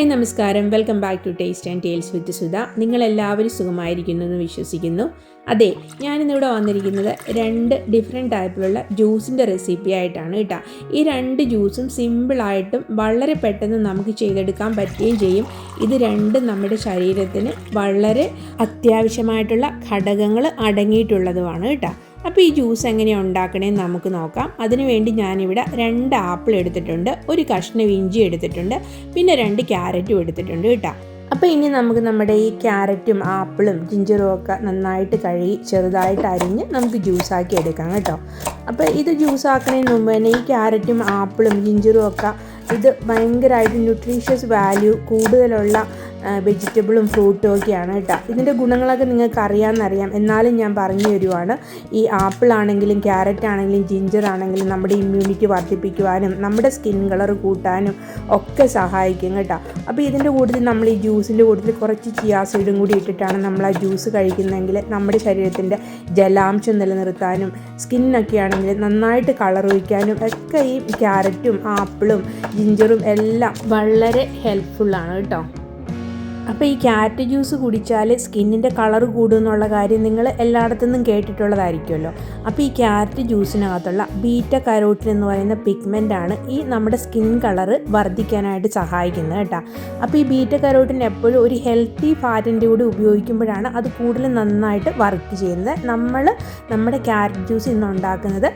Hi നമസ്കാരം. Welcome back to taste and tales with Sudha. നിങ്ങളെല്ലാവരും സുഖമായിരിക്കുന്നു എന്ന് വിശ്വസിക്കുന്നു. അതെ ഞാനിന്നിവിടെ വന്നിരിക്കുന്നത് രണ്ട് ഡിഫറെന്റ് ടൈപ്പിലുള്ള ജ്യൂസിന്റെ റെസിപ്പി ആയിട്ടാണ് കേട്ടോ. ഈ രണ്ട് ജ്യൂസും സിമ്പിളായിട്ടും വളരെ പെട്ടെന്ന് നമുക്ക് ചെയ്തെടുക്കാൻ പറ്റുകയും ചെയ്യും. ഇത് രണ്ടും നമ്മുടെ ശരീരത്തിന് വളരെ അത്യാവശ്യമായിട്ടുള്ള ഘടകങ്ങൾ അടങ്ങിയിട്ടുള്ളതുമാണ് കേട്ടോ. അപ്പോൾ ഈ ജ്യൂസ് എങ്ങനെയാണ് ഉണ്ടാക്കണേന്ന് നമുക്ക് നോക്കാം. അതിനുവേണ്ടി ഞാനിവിടെ രണ്ട് ആപ്പിൾ എടുത്തിട്ടുണ്ട്. ഒരു കഷ്ണം ഇഞ്ചി എടുത്തിട്ടുണ്ട്. പിന്നെ രണ്ട് ക്യാരറ്റും എടുത്തിട്ടുണ്ട് കേട്ടോ. അപ്പോൾ ഇനി നമുക്ക് നമ്മുടെ ഈ ക്യാരറ്റും ആപ്പിളും ജിഞ്ചറും ഒക്കെ നന്നായിട്ട് കഴുകി ചെറുതായിട്ട് അരിഞ്ഞ് നമുക്ക് ജ്യൂസാക്കി എടുക്കാം കേട്ടോ. അപ്പോൾ ഇത് ജ്യൂസാക്കുന്നതിന് മുമ്പ് തന്നെ ഈ ക്യാരറ്റും ആപ്പിളും ജിഞ്ചറും ഒക്കെ ഇത് ഭയങ്കരമായിട്ട് ന്യൂട്രീഷ്യസ് വാല്യൂ കൂടുതലുള്ള വെജിറ്റബിളും ഫ്രൂട്ടും ഒക്കെയാണ് കേട്ടോ. ഇതിന്റെ ഗുണങ്ങളൊക്കെ നിങ്ങൾക്ക് അറിയാമെന്നറിയാം എന്നാലും ഞാൻ പറഞ്ഞു തരുവാണ്. ഈ ആപ്പിൾ ആണെങ്കിലും ക്യാരറ്റ് ആണെങ്കിലും ജിഞ്ചർ ആണെങ്കിലും നമ്മുടെ ഇമ്മ്യൂണിറ്റി വർദ്ധിപ്പിക്കുവാനും നമ്മുടെ സ്കിൻ കളർ കൂട്ടാനും ഒക്കെ സഹായിക്കും കേട്ടോ. അപ്പോൾ ഇതിന്റെ കൂട്ടത്തിൽ നമ്മൾ ഈ ജ്യൂസിന്റെ കൂട്ടത്തിൽ കുറച്ച് ചിയാസീഡും കൂടി ഇട്ടിട്ടാണ് നമ്മൾ ആ ജ്യൂസ് കഴിക്കുന്നതെങ്കിൽ നമ്മുടെ ശരീരത്തിന്റെ ജലാംശം നിലനിർത്താനും സ്കിന്നൊക്കെ ആണെങ്കിൽ നന്നായിട്ട് കളർ ഒഴിക്കാനും ഒക്കെ ഈ ക്യാരറ്റും ആപ്പിളും ജിഞ്ചറും എല്ലാം വളരെ ഹെൽപ്ഫുള്ളാണ് കേട്ടോ. അപ്പോൾ ഈ ക്യാരറ്റ് ജ്യൂസ് കുടിച്ചാൽ സ്കിന്നിന്റെ കളർ കൂടുമെന്നുള്ള കാര്യം നിങ്ങൾ എല്ലായിടത്തു നിന്നും കേട്ടിട്ടുള്ളതായിരിക്കുമല്ലോ. അപ്പോൾ ഈ ക്യാരറ്റ് ജ്യൂസിനകത്തുള്ള ബീറ്റ കരോട്ടിൻ എന്ന് പറയുന്ന ആണ് ഈ നമ്മുടെ സ്കിൻ കളർ വർദ്ധിക്കാനായിട്ട് സഹായിക്കുന്നത് കേട്ടോ. അപ്പോൾ ഈ ബീറ്റ കരോട്ടിൻ എപ്പോഴും ഒരു ഹെൽത്തി ഫാറ്റിന്റെ കൂടി ഉപയോഗിക്കുമ്പോഴാണ് അത് കൂടുതൽ നന്നായിട്ട് വർക്ക് ചെയ്യുന്നത്. നമ്മൾ നമ്മുടെ ക്യാരറ്റ് ജ്യൂസ് ഇന്ന് ഉണ്ടാക്കുന്നത്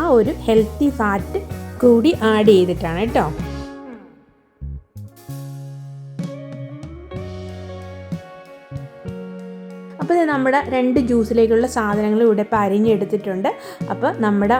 ആ ഒരു ഹെൽത്തി ഫാറ്റ് കൂടി ആഡ് ചെയ്തിട്ടാണ് കേട്ടോ. അപ്പോൾ ഇത് നമ്മുടെ രണ്ട് ജ്യൂസിലേക്കുള്ള സാധനങ്ങൾ ഇവിടെ ഇപ്പോൾ അരിഞ്ഞെടുത്തിട്ടുണ്ട് അപ്പോൾ നമ്മുടെ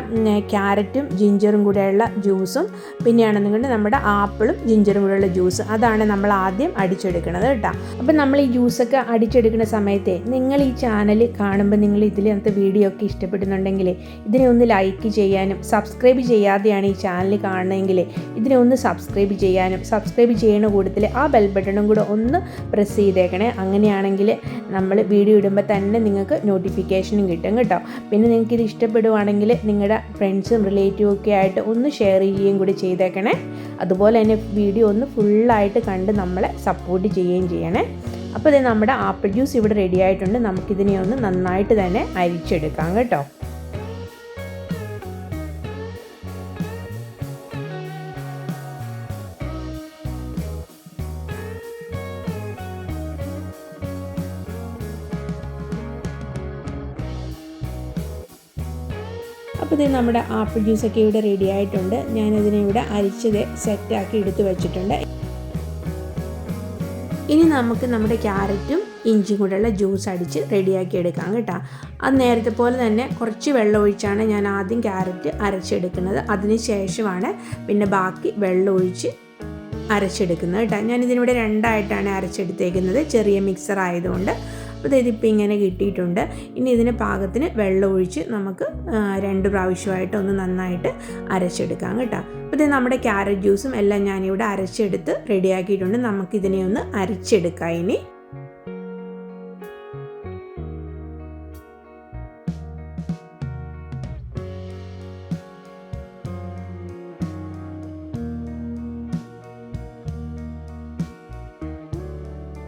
ക്യാരറ്റും ജിഞ്ചറും കൂടെയുള്ള ജ്യൂസും പിന്നെയാണെന്നുണ്ടെങ്കിൽ നമ്മുടെ ആപ്പിളും ജിഞ്ചറും കൂടെയുള്ള ജ്യൂസ് അതാണ് നമ്മൾ ആദ്യം അടിച്ചെടുക്കുന്നത് കേട്ടോ. അപ്പം നമ്മൾ ഈ ജ്യൂസൊക്കെ അടിച്ചെടുക്കുന്ന സമയത്തെ നിങ്ങൾ ഈ ചാനൽ കാണുമ്പോൾ നിങ്ങൾ ഇതിലത്തെ വീഡിയോ ഒക്കെ ഇഷ്ടപ്പെടുന്നുണ്ടെങ്കിൽ ഇതിനെ ഒന്ന് ലൈക്ക് ചെയ്യാനും സബ്സ്ക്രൈബ് ചെയ്യാതെയാണ് ഈ ചാനൽ കാണണമെങ്കിൽ ഇതിനെ ഒന്ന് സബ്സ്ക്രൈബ് ചെയ്യാനും സബ്സ്ക്രൈബ് ചെയ്യുന്ന കൂട്ടത്തിൽ ആ ബെൽ ബട്ടണും കൂടെ ഒന്ന് പ്രസ് ചെയ്തേക്കണേ. അങ്ങനെയാണെങ്കിൽ നമ്മൾ വീഡിയോ ഇടുമ്പോൾ തന്നെ നിങ്ങൾക്ക് നോട്ടിഫിക്കേഷനും കിട്ടും കേട്ടോ. പിന്നെ നിങ്ങൾക്ക് ഇത് ഇഷ്ടപ്പെടുവാണെങ്കിൽ നിങ്ങളുടെ ഫ്രണ്ട്സും റിലേറ്റീവും ഒക്കെ ആയിട്ട് ഒന്ന് ഷെയർ ചെയ്യുകയും കൂടി ചെയ്തേക്കണേ. അതുപോലെ തന്നെ വീഡിയോ ഒന്ന് ഫുള്ളായിട്ട് കണ്ട് നമ്മളെ സപ്പോർട്ട് ചെയ്യുകയും ചെയ്യണേ. അപ്പോൾ ഇത് നമ്മുടെ ആപ്പിൾ ജ്യൂസ് ഇവിടെ റെഡി ആയിട്ടുണ്ട്. നമുക്കിതിനെ ഒന്ന് നന്നായിട്ട് തന്നെ അരിച്ചെടുക്കാം കേട്ടോ. അപ്പോൾ ഇത് നമ്മുടെ ആപ്പിൾ ജ്യൂസൊക്കെ ഇവിടെ റെഡി ആയിട്ടുണ്ട്. ഞാനതിനെ ഇവിടെ അരിച്ചത് സെറ്റാക്കി എടുത്തു വെച്ചിട്ടുണ്ട്. ഇനി നമുക്ക് നമ്മുടെ ക്യാരറ്റും ഇഞ്ചിയും കൂടെയുള്ള ജ്യൂസ് അടിച്ച് റെഡിയാക്കി എടുക്കാം കേട്ടോ. അത് നേരത്തെ പോലെ തന്നെ കുറച്ച് വെള്ളം ഒഴിച്ചാണ് ഞാൻ ആദ്യം ക്യാരറ്റ് അരച്ചെടുക്കുന്നത്. അതിന് ശേഷമാണ് പിന്നെ ബാക്കി വെള്ളം ഒഴിച്ച് അരച്ചെടുക്കുന്നത് കേട്ടോ. ഞാനിതിനിവിടെ രണ്ടായിട്ടാണ് അരച്ചെടുത്തേക്കുന്നത്. ചെറിയ മിക്സർ ആയതുകൊണ്ട്. അപ്പോൾ ഇതിപ്പോൾ ഇങ്ങനെ കിട്ടിയിട്ടുണ്ട്. ഇനി ഇതിന് പാകത്തിന് വെള്ളം ഒഴിച്ച് നമുക്ക് രണ്ട് പ്രാവശ്യമായിട്ട് ഒന്ന് നന്നായിട്ട് അരച്ചെടുക്കാം കേട്ടോ. അപ്പോൾ ഇത് നമ്മുടെ ക്യാരറ്റ് ജ്യൂസും എല്ലാം ഞാനിവിടെ അരച്ചെടുത്ത് റെഡിയാക്കിയിട്ടുണ്ട്. നമുക്കിതിനെ ഒന്ന് അരച്ചെടുക്കാം ഇനി.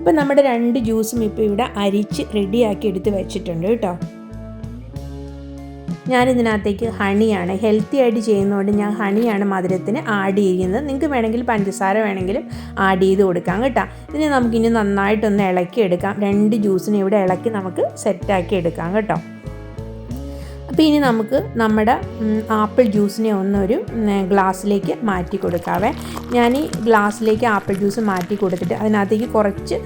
അപ്പോൾ നമ്മുടെ രണ്ട് ജ്യൂസും ഇപ്പോൾ ഇവിടെ അരിച്ച് റെഡിയാക്കി എടുത്ത് വെച്ചിട്ടുണ്ട് കേട്ടോ. ഞാനിതിനകത്തേക്ക് ഹണിയാണ് ഹെൽത്തി ആയിട്ട് ചെയ്യുന്നതുകൊണ്ട് ഞാൻ ഹണിയാണ് മധുരത്തിന് ആഡ് ചെയ്യുന്നത്. നിങ്ങൾക്ക് വേണമെങ്കിൽ പഞ്ചസാര വേണമെങ്കിലും ആഡ് ചെയ്ത് കൊടുക്കാം കേട്ടോ. ഇതിനെ നമുക്കിനി നന്നായിട്ടൊന്ന് ഇളക്കി എടുക്കാം രണ്ട് ജ്യൂസിനെ ഇവിടെ ഇളക്കി നമുക്ക് സെറ്റാക്കി എടുക്കാം കേട്ടോ. അപ്പോൾ ഇനി നമുക്ക് നമ്മുടെ ആപ്പിൾ ജ്യൂസിനെ ഒന്നൊരു ഗ്ലാസ്സിലേക്ക് മാറ്റി കൊടുക്കാവേ. ഞാൻ ഈ ഗ്ലാസ്സിലേക്ക് ആപ്പിൾ ജ്യൂസ് മാറ്റി കൊടുത്തിട്ട് അതിനകത്തേക്ക് കുറച്ച്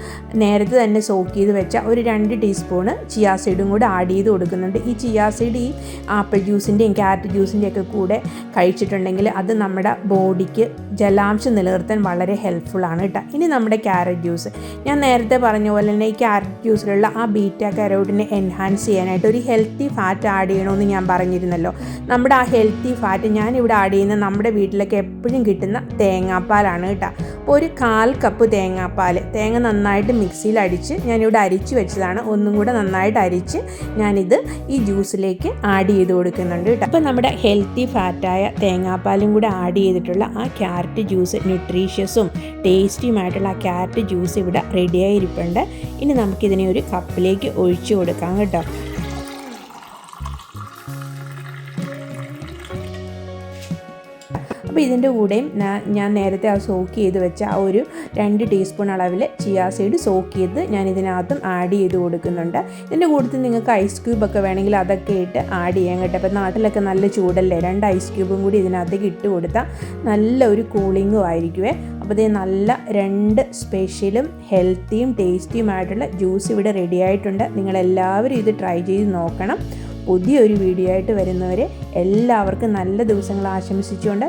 നേരത്തെ തന്നെ സോക്ക് ചെയ്ത് വെച്ച ഒരു രണ്ട് ടീസ്പൂണ് ചിയാ സീഡും കൂടെ ആഡ് ചെയ്ത് കൊടുക്കുന്നുണ്ട്. ഈ ചിയാ സീഡ് ഈ ആപ്പിൾ ജ്യൂസിന്റെയും ക്യാരറ്റ് ജ്യൂസിന്റെയും ഒക്കെ കൂടെ കഴിച്ചിട്ടുണ്ടെങ്കിൽ അത് നമ്മുടെ ബോഡിക്ക് ജലാംശം നിലനിർത്താൻ വളരെ ഹെൽപ്ഫുള്ളാണ് കേട്ടോ. ഇനി നമ്മുടെ ക്യാരറ്റ് ജ്യൂസ്. ഞാൻ നേരത്തെ പറഞ്ഞ പോലെ തന്നെ ഈ ക്യാരറ്റ് ജ്യൂസിലുള്ള ആ ബീറ്റ കരോട്ടിനെ എൻഹാൻസ് ചെയ്യാനായിട്ട് ഒരു ഹെൽത്തി ഫാറ്റ് ആഡ് ചെയ്യണമെന്ന് ഉണ്ടാവുമെന്ന് ഞാൻ പറഞ്ഞിരുന്നല്ലോ. നമ്മുടെ ആ ഹെൽത്തി ഫാറ്റ് ഞാൻ ഞാനിവിടെ ആഡ് ചെയ്യുന്ന നമ്മുടെ വീട്ടിലൊക്കെ എപ്പോഴും കിട്ടുന്ന തേങ്ങാപ്പാലാണ് കേട്ടോ. ഒരു കാൽ കപ്പ് തേങ്ങാപ്പാൽ തേങ്ങ നന്നായിട്ട് മിക്സിയിൽ അടിച്ച് ഞാനിവിടെ അരിച്ച് വെച്ചതാണ്. ഒന്നും കൂടെ നന്നായിട്ട് അരിച്ച് ഞാനിത് ഈ ജ്യൂസിലേക്ക് ആഡ് ചെയ്ത് കൊടുക്കുന്നുണ്ട് കേട്ടോ. അപ്പോൾ നമ്മുടെ ഹെൽത്തി ഫാറ്റായ തേങ്ങാപ്പാലും കൂടെ ആഡ് ചെയ്തിട്ടുള്ള ആ ക്യാരറ്റ് ജ്യൂസ് ന്യൂട്രീഷ്യസും ടേസ്റ്റിയുമായിട്ടുള്ള ആ ക്യാരറ്റ് ജ്യൂസ് ഇവിടെ റെഡിയായിരിപ്പുണ്ട് ഇനി നമുക്കിതിനെ ഒരു കപ്പിലേക്ക് ഒഴിച്ചു കൊടുക്കാം കേട്ടോ. അപ്പോൾ ഇതിന്റെ കൂടെയും ഞാൻ നേരത്തെ ആ സോക്ക് ചെയ്ത് വെച്ച ആ ഒരു രണ്ട് ടീസ്പൂൺ അളവിൽ ചിയാ സീഡ് സോക്ക് ചെയ്ത് ഞാൻ ഇതിനകത്തും ആഡ് ചെയ്ത് കൊടുക്കുന്നുണ്ട്. ഇതിന്റെ കൂട്ടത്തിൽ നിങ്ങൾക്ക് ഐസ് ക്യൂബൊക്കെ വേണമെങ്കിൽ അതൊക്കെ ഇട്ട് ആഡ് ചെയ്യാൻ കേട്ടോ. അപ്പോൾ നാട്ടിലൊക്കെ നല്ല ചൂടല്ലേ? രണ്ട് ഐസ് ക്യൂബും കൂടി ഇതിനകത്തേക്ക് ഇട്ട് കൊടുത്താൽ നല്ല ഒരു കൂളിങ്ങും ആയിരിക്കുമേ അപ്പോൾ ഇത് നല്ല രണ്ട് സ്പെഷ്യലും ഹെൽത്തിയും ടേസ്റ്റിയുമായിട്ടുള്ള ജ്യൂസ് ഇവിടെ റെഡി ആയിട്ടുണ്ട്. നിങ്ങളെല്ലാവരും ഇത് ട്രൈ ചെയ്ത് നോക്കണം. പുതിയൊരു വീഡിയോ ആയിട്ട് വരുന്നവരെ എല്ലാവർക്കും നല്ല ദിവസങ്ങൾ ആശംസിച്ചുകൊണ്ട്